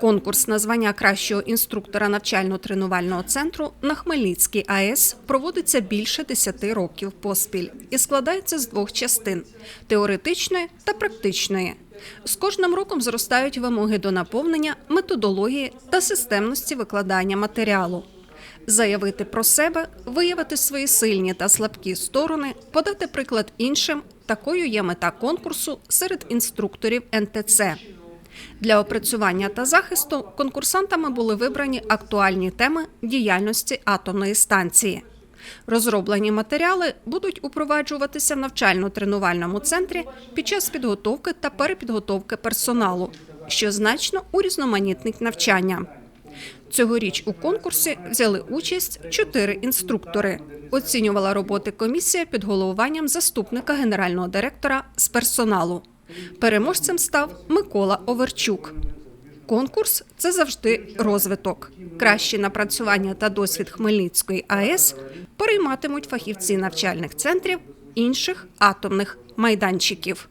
Конкурс на звання кращого інструктора навчально-тренувального центру на Хмельницькій АЕС проводиться більше 10 років поспіль і складається з двох частин теоретичної та практичної. З кожним роком зростають вимоги до наповнення, методології та системності викладання матеріалу. Заявити про себе, виявити свої сильні та слабкі сторони, подати приклад іншим такою є мета конкурсу серед інструкторів НТЦ. Для опрацювання та захисту конкурсантами були вибрані актуальні теми діяльності атомної станції. Розроблені матеріали будуть упроваджуватися в навчально-тренувальному центрі під час підготовки та перепідготовки персоналу, що значно урізноманітнить навчання. Цьогоріч у конкурсі взяли участь чотири інструктори. Оцінювала роботи комісія під головуванням заступника генерального директора з персоналу. Переможцем став Микола Оверчук. Конкурс це завжди розвиток. Кращі напрацювання та досвід Хмельницької АЕС перейматимуть фахівці навчальних центрів інших атомних майданчиків.